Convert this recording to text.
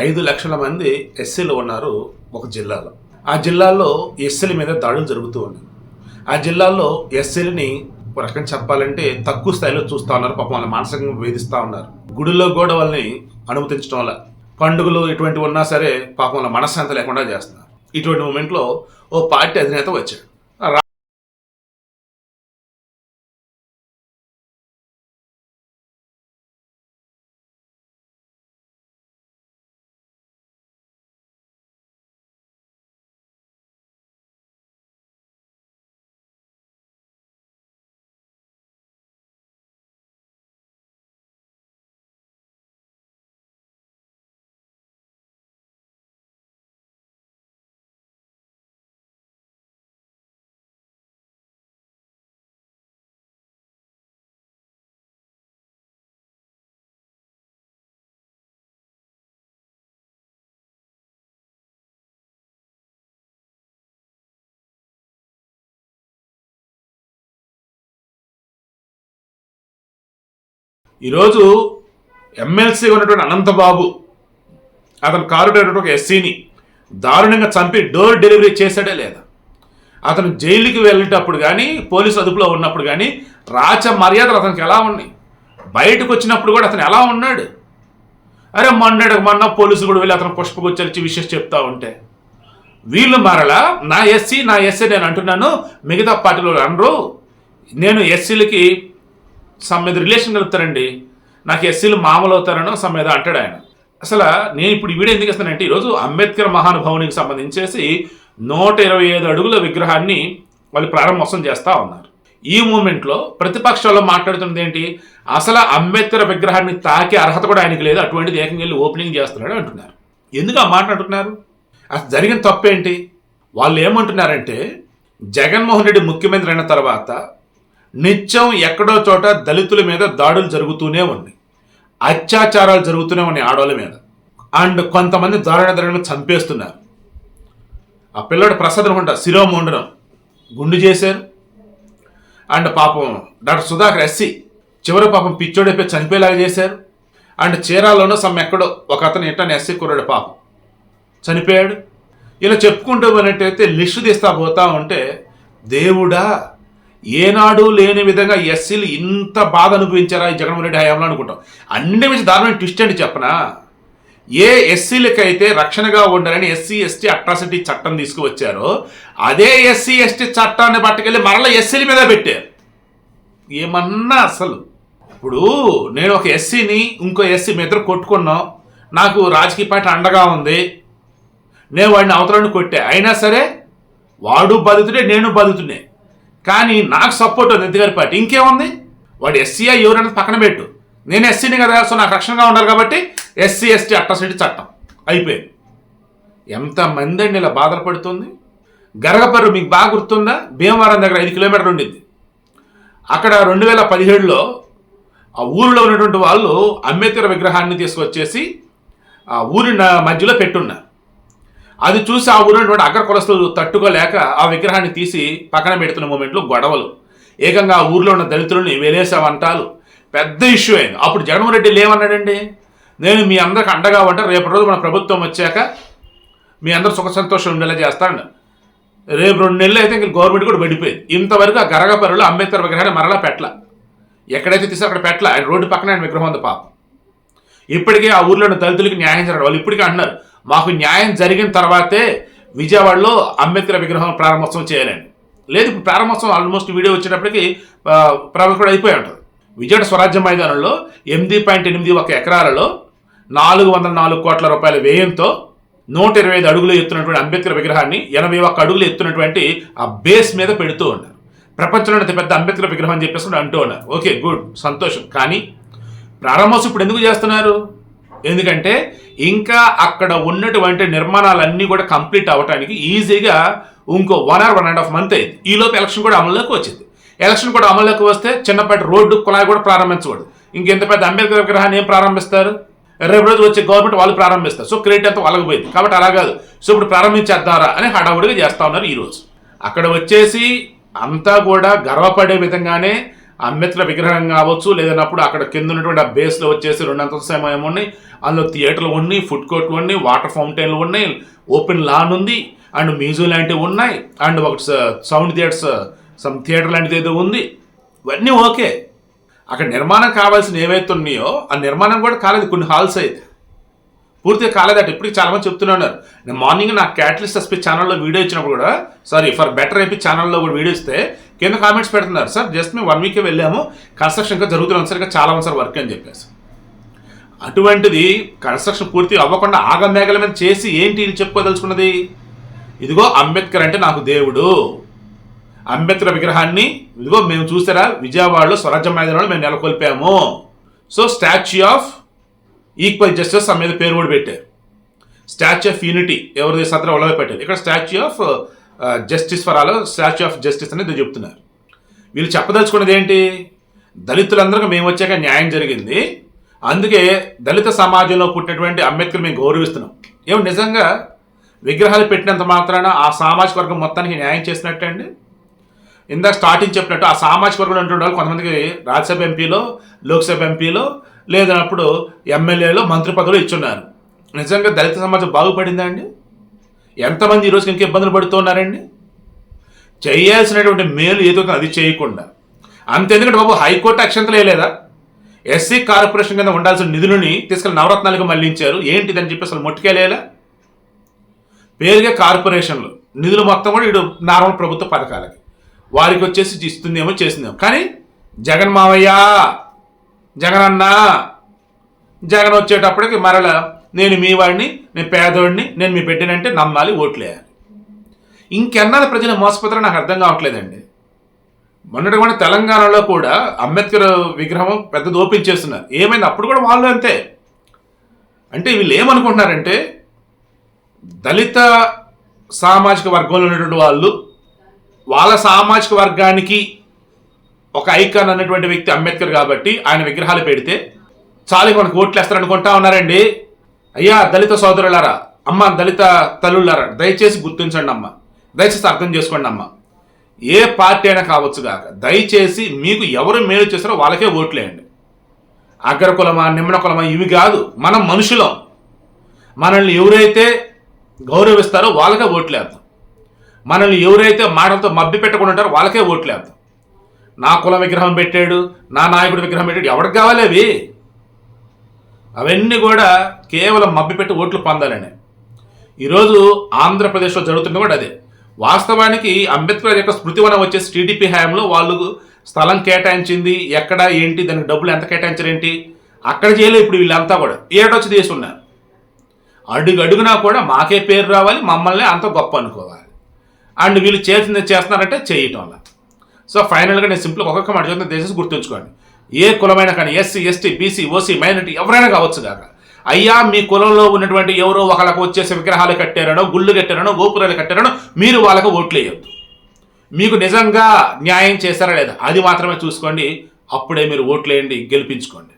ఐదు లక్షల మంది ఎస్సీలు ఉన్నారు ఒక జిల్లాలో. ఆ జిల్లాలో ఎస్సీల మీద దాడులు జరుగుతూ ఉన్నాయి. ఆ జిల్లాలో ఎస్సీలని ఒక రకం చెప్పాలంటే తక్కువ స్థాయిలో చూస్తూ ఉన్నారు. పాపం వాళ్ళని మానసికంగా వేధిస్తూ ఉన్నారు. గుడిలో కూడా వాళ్ళని అనుమతించడం వల్ల పండుగలు ఇటువంటివి ఉన్నా సరే పాపం వాళ్ళ మనశ్శాంతి లేకుండా చేస్తున్నారు. ఇటువంటి మూమెంట్లో ఓ పార్టీ అధినేత వచ్చాడు. ఈరోజు ఎమ్మెల్సీగా ఉన్నటువంటి అనంతబాబు అతను కారుడైనటువంటి ఒక ఎస్సీని దారుణంగా చంపి డోర్ డెలివరీ చేశాడే లేదా? అతను జైలుకి వెళ్ళేటప్పుడు కానీ పోలీసు అదుపులో ఉన్నప్పుడు కానీ రాచ మర్యాదలు అతనికి ఎలా ఉన్నాయి? బయటకు వచ్చినప్పుడు కూడా అతను ఎలా ఉన్నాడు? అరే మొన్నడు మొన్న పోలీసులు కూడా వెళ్ళి అతను పుష్పగుచ్చరించి విషయం చెప్తా ఉంటే వీళ్ళు మరలా నా ఎస్సీ నా ఎస్సీ నేను అంటున్నాను మిగతా పార్టీలో అనరు నేను ఎస్సీలకి సమ్ మీద రిలేషన్ కలుపుతారండి నాకు ఎస్సీలు మామూలు అవుతారనో సమ్ మీద అంటాడు ఆయన. అసలు నేను ఇప్పుడు ఈ వీడియో ఎందుకు ఇస్తానంటే ఈరోజు అంబేద్కర్ మహానుభావునికి సంబంధించేసి నూట ఇరవై ఐదు అడుగుల విగ్రహాన్ని వాళ్ళు ప్రారంభోత్సవం చేస్తూ ఉన్నారు. ఈ మూమెంట్లో ప్రతిపక్షంలో మాట్లాడుతున్నది ఏంటి? అసలు అంబేద్కర్ విగ్రహాన్ని తాకే అర్హత కూడా ఆయనకి లేదు. అటువంటిది ఏకంగా వెళ్ళి ఓపెనింగ్ చేస్తున్నాడు అంటున్నారు. ఎందుకు ఆ మాట అంటున్నారు? అసలు జరిగిన తప్పేంటి? వాళ్ళు ఏమంటున్నారంటే జగన్మోహన్ రెడ్డి ముఖ్యమంత్రి అయిన తర్వాత నిత్యం ఎక్కడో చోట దళితుల మీద దాడులు జరుగుతూనే ఉన్నాయి. అత్యాచారాలు జరుగుతూనే ఉన్నాయి ఆడవాళ్ళ మీద. అండ్ కొంతమంది దారుణ దారుణంగా చంపేస్తున్నారు. ఆ పిల్లడు ప్రసాద్ అనుకుంటా శిరోముండనం. గుండు చేశారు. అండ్ పాపం డాక్టర్ సుధాకర్ ఎస్సి చివరి పాపం పిచ్చోడైపోయి చనిపోయేలాగా చేశారు. అండ్ చీరాల్లోనూ సమ్ ఎక్కడో ఒక అతను ఎట్టని ఎస్సీ కుర్రాడు పాపం చనిపోయాడు. ఇలా చెప్పుకుంటూ పోయినట్టయితే లిస్టు తీస్తా పోతా ఉంటే దేవుడా ఏనాడు లేని విధంగా ఎస్సీలు ఇంత బాధ అనుభవించారా ఈ జగన్మోహన్ రెడ్డి హయాంలో అనుకుంటాం. అన్ని మించి దారుణమైన ట్విస్ట్ అండి చెప్పనా? ఏ ఎస్సీలకైతే రక్షణగా ఉండాలని ఎస్సీ ఎస్టీ అట్రాసిటీ చట్టం తీసుకువచ్చారో అదే ఎస్సీ ఎస్టీ చట్టాన్ని పట్టుకెళ్ళి మరలా ఎస్సీల మీద పెట్టారు. ఏమన్నా అసలు? ఇప్పుడు నేను ఒక ఎస్సీని ఇంకో ఎస్సీ మీ ఇద్దరు కొట్టుకున్నాం. నాకు రాజకీయ పార్టీ అండగా ఉంది. నేను వాడిని అవతలను కొట్టా. అయినా సరే వాడు బతుకుడే నేను బాధితుడే కానీ నాకు సపోర్ట్ ఉంది ఎన్టీఆర్ పార్టీ. ఇంకేముంది? వాడు ఎస్సీఐ ఎవరైనా పక్కన పెట్టు. నేను ఎస్సీని కదా సో నాకు రక్షణగా ఉండాలి కాబట్టి ఎస్సీ ఎస్టీ అట్రాసిటీ చట్టం. అయిపోయింది. ఎంతమంది అండి ఇలా బాధలు పడుతుంది? గరగపర్రు మీకు బాగా గుర్తుందా? భీమవరం దగ్గర ఐదు కిలోమీటర్లు ఉండింది. అక్కడ రెండు వేల పదిహేడులో ఆ ఊరిలో ఉన్నటువంటి వాళ్ళు అంబేద్కర్ విగ్రహాన్ని తీసుకొచ్చేసి ఆ ఊరి మధ్యలో పెట్టున్నారు. అది చూసి ఆ ఊరిలో ఉన్నటువంటి అగ్ర కులస్తులు తట్టుకోలేక ఆ విగ్రహాన్ని తీసి పక్కన పెడుతున్న మూమెంట్లో గొడవలు. ఏకంగా ఆ ఊర్లో ఉన్న దళితులని వెలేసామంటాలు పెద్ద ఇష్యూ అయింది. అప్పుడు జగన్మోహన్ రెడ్డి లేమన్నాడండి నేను మీ అందరికి అండగా ఉంటే రేపటి రోజు మన ప్రభుత్వం వచ్చాక మీ అందరూ సుఖ సంతోషం ఉండేలా చేస్తాను. రేపు రెండు నెలలు అయితే ఇంక గవర్నమెంట్ కూడా పడిపోయింది ఇంతవరకు ఆ గరగపరులు అంబేద్కర్ విగ్రహాన్ని మరలా పెట్టల. ఎక్కడైతే తీసి అక్కడ పెట్టల. ఆయన రోడ్డు పక్కన ఆయన విగ్రహం ఉంది పాపం. ఇప్పటికే ఆ ఊర్లో ఉన్న దళితులకి న్యాయం జరగడం వాళ్ళు ఇప్పటికే అంటున్నారు. మాకు న్యాయం జరిగిన తర్వాతే విజయవాడలో అంబేద్కర్ విగ్రహం ప్రారంభోత్సవం చేయలేను లేదు ఇప్పుడు ప్రారంభోత్సవం ఆల్మోస్ట్ వీడియో వచ్చేటప్పటికి ప్రారంభం కూడా అయిపోయి ఉంటుంది. విజయవాడ స్వరాజ్య మైదానంలో ఎనిమిది పాయింట్ ఎనిమిది ఒక ఎకరాలలో నాలుగు వందల నాలుగు కోట్ల రూపాయల వ్యయంతో నూట ఇరవై ఐదు అడుగులు ఎత్తున్నటువంటి అంబేద్కర్ విగ్రహాన్ని ఎనభై ఒక్క అడుగులు ఎత్తున్నటువంటి ఆ బేస్ మీద పెడుతూ ఉన్నారు. ప్రపంచంలో అతిపెద్ద అంబేద్కర్ విగ్రహం అని చెప్పేసి అంటూ ఉన్నారు. ఓకే గుడ్ సంతోషం. కానీ ప్రారంభోత్సవం ఇప్పుడు ఎందుకు చేస్తున్నారు? ఎందుకంటే ఇంకా అక్కడ ఉన్నటువంటి నిర్మాణాలన్నీ కూడా కంప్లీట్ అవ్వడానికి ఈజీగా ఇంకో one or one and half month అయింది. ఈలోపు ఎలక్షన్ కూడా అమల్లోకి వచ్చింది. ఎలక్షన్ కూడా అమల్లోకి వస్తే చిన్నపాటి రోడ్డు కుళాయి కూడా ప్రారంభించకూడదు ఇంకెంత పెద్ద అంబేద్కర్ విగ్రహాన్ని ఏం ప్రారంభిస్తారు? రేపు రోజు వచ్చే గవర్నమెంట్ వాళ్ళు ప్రారంభిస్తారు. సో క్రెడిట్ అంతా వాళ్ళకి పోయింది. కాబట్టి అలా కాదు. సో ఇప్పుడు ప్రారంభించేద్దారా అని హడావుడిగా చేస్తా ఉన్నారు ఈరోజు. అక్కడ వచ్చేసి అంతా కూడా గర్వపడే విధంగానే అంబేద్కర్ విగ్రహం కావచ్చు లేదన్నప్పుడు అక్కడ కింద ఉన్నటువంటి ఆ బేస్లో వచ్చేసి రెండు అంతస్తు ఏమో ఉన్నాయి. అందులో థియేటర్లు ఉన్నాయి ఫుడ్ కోర్ట్లు ఉన్నాయి వాటర్ ఫౌంటైన్లు ఉన్నాయి ఓపెన్ లాన్ ఉంది అండ్ మ్యూజియం లాంటివి ఉన్నాయి అండ్ ఒక సౌండ్ థియేటర్స్ సమ్ థియేటర్ లాంటిది ఏదో ఉంది. ఇవన్నీ ఓకే. అక్కడ నిర్మాణం కావాల్సిన ఏవైతే ఉన్నాయో ఆ నిర్మాణం కూడా కాలేదు కొన్ని హాల్స్ అయితే. పూర్తిగా కాలేదట ఇప్పటికి చాలా మంది చెప్తున్నారు. నేను మార్నింగ్ నా క్యాటలిస్ట్ ఎస్పీ ఛానల్లో వీడియో ఇచ్చినప్పుడు కూడా సారీ ఫర్ బెటర్ అయిపోయి ఛానల్లో కూడా వీడియో ఇస్తే కింద కామెంట్స్ పెడుతున్నారు. సార్ జస్ట్ మేము వన్ వీకే వెళ్ళాము. కన్స్ట్రక్షన్ ఇంకా జరుగుతున్నాం సార్ ఇంకా చాలా ఉంది సార్ వర్క్ అని చెప్పేసి. అటువంటిది కన్స్ట్రక్షన్ పూర్తి అవ్వకుండా ఆగమేఘల మీద చేసి ఏంటి ఇది చెప్పుకోదలుచుకున్నది? ఇదిగో అంబేద్కర్ అంటే నాకు దేవుడు. అంబేద్కర్ విగ్రహాన్ని ఇదిగో మేము చూసారా? విజయవాడలో స్వరాజ్య మైదానంలో మేము నెలకొల్పాము. So statue of equal justice ఆ మీద పేరు కూడా పెట్టారు. స్టాచ్యూ ఆఫ్ యూనిటీ ఎవరిది? సత్ర ఒలవే పెట్టారు. ఇక్కడ statue of justice for all statue of justice అనేది చెప్తున్నారు. వీళ్ళు చెప్పదలుచుకున్నది ఏంటి? దళితులందరికీ మేము వచ్చాక న్యాయం జరిగింది. అందుకే దళిత సమాజంలో పుట్టినటువంటి అంబేద్కర్ మేము గౌరవిస్తున్నాం. ఏమో నిజంగా విగ్రహాలు పెట్టినంత మాత్రాన ఆ సామాజిక వర్గం మొత్తానికి న్యాయం చేసినట్టే అండి? ఇందాక స్టార్టింగ్ చెప్పినట్టు ఆ సామాజిక వర్గంలో ఉంటున్న వాళ్ళు కొంతమందికి రాజ్యసభ ఎంపీలో లోక్సభ ఎంపీలో లేదన్నప్పుడు ఎమ్మెల్యేలో మంత్రి పదవులు ఇచ్చున్నారు. నిజంగా దళిత సమాజం బాగుపడిందా అండి? ఎంతమంది ఈరోజు ఇంకా ఇబ్బందులు పడుతున్నారండి చేయాల్సినటువంటి మేలు ఏదో అది చేయకుండా. అంతెందుకంటే బాబు హైకోర్టు అక్షంతలు వేయలేదా? ఎస్సీ కార్పొరేషన్ కింద ఉండాల్సిన నిధులని తీసుకెళ్ళి నవరత్నాలకు మళ్ళించారు. ఏంటిదని చెప్పి అసలు ముట్టుకెళ్ళేలా పేరుగా కార్పొరేషన్లు. నిధులు మొత్తం కూడా ఇటు నార్మల్ ప్రభుత్వ పథకాలకి. వారికి వచ్చేసి ఇస్తుందేమో చేసిందేమో కానీ జగన్ మావయ్య జగన్ అన్న జగన్ వచ్చేటప్పటికి మరలా నేను మీ వాడిని నేను పేదోడిని నేను మీ పెట్టినంటే నమ్మాలి ఓట్లేయాలి. ఇంకెన్నాళ్ళు ప్రజలు మోసపోతారో నాకు అర్థం కావట్లేదండి. మొన్నటి కూడా తెలంగాణలో కూడా అంబేద్కర్ విగ్రహం పెద్దది ఓపెన్ చేస్తున్నారు. ఏమైంది? అప్పుడు కూడా వాళ్ళు అంతే. అంటే వీళ్ళు ఏమనుకుంటున్నారంటే దళిత సామాజిక వర్గంలో ఉన్నటువంటి వాళ్ళు వాళ్ళ సామాజిక వర్గానికి ఒక ఐకాన్ అన్నటువంటి వ్యక్తి అంబేద్కర్ కాబట్టి ఆయన విగ్రహాలు పెడితే చాలు మనకు ఓట్లు వేస్తారనుకుంటా ఉన్నారండి. అయ్యా దళిత సోదరులారా అమ్మ దళిత తల్లులారా దయచేసి గుర్తించండి అమ్మ. దయచేసి అర్థం చేసుకోండి అమ్మ. ఏ పార్టీ అయినా కావచ్చు కాక దయచేసి మీకు ఎవరు మేలు చేస్తారో వాళ్ళకే ఓట్లేయండి. అగ్ర కులమా నిమ్మన కులమా ఇవి కాదు మనం మనుషులం. మనల్ని ఎవరైతే గౌరవిస్తారో వాళ్ళకే ఓట్లేద్దాం. మనల్ని ఎవరైతే మాటలతో మబ్బి పెట్టకుండా ఉంటారో వాళ్ళకే ఓట్లేద్దాం. నా కుల విగ్రహం పెట్టాడు నా నాయకుడి విగ్రహం పెట్టాడు ఎవరికి కావాలి అవి? అవన్నీ కూడా కేవలం మభ్యపెట్టి ఓట్లు పొందాలని. ఈరోజు ఆంధ్రప్రదేశ్లో జరుగుతుంది కూడా అదే. వాస్తవానికి అంబేద్కర్ యొక్క స్మృతివనం వచ్చేసి టీడీపీ హయాంలో వాళ్ళు స్థలం కేటాయించింది ఎక్కడ ఏంటి దానికి డబ్బులు ఎంత కేటాయించారేంటి అక్కడ చేయలేదు ఇప్పుడు వీళ్ళంతా కూడా ఏడొచ్చి తీసుకున్నారు అడుగు అడుగునా కూడా మాకే పేరు రావాలి మమ్మల్ని అంత గొప్ప అనుకోవాలి. అండ్ వీళ్ళు చేసింది చేస్తున్నారంటే చేయటం వల్ల. సో ఫైనల్గా నేను సింపుల్గా ఒక్కొక్క మాట చెప్తున్నా దయచేసి గుర్తుంచుకోండి. ఏ కులమైనా కానీ SC ST BC OC minority ఎవరైనా కావచ్చు కాక. అయ్యా మీ కులంలో ఉన్నటువంటి ఎవరో ఒకళ్ళకు వచ్చేసి విగ్రహాలు కట్టారనో గుళ్ళు కట్టారనో గోపురాలు కట్టారనో మీరు వాళ్ళకు ఓట్లు మీకు నిజంగా న్యాయం చేశారా లేదా? అది మాత్రమే చూసుకోండి. అప్పుడే మీరు ఓట్లేయండి గెలిపించుకోండి.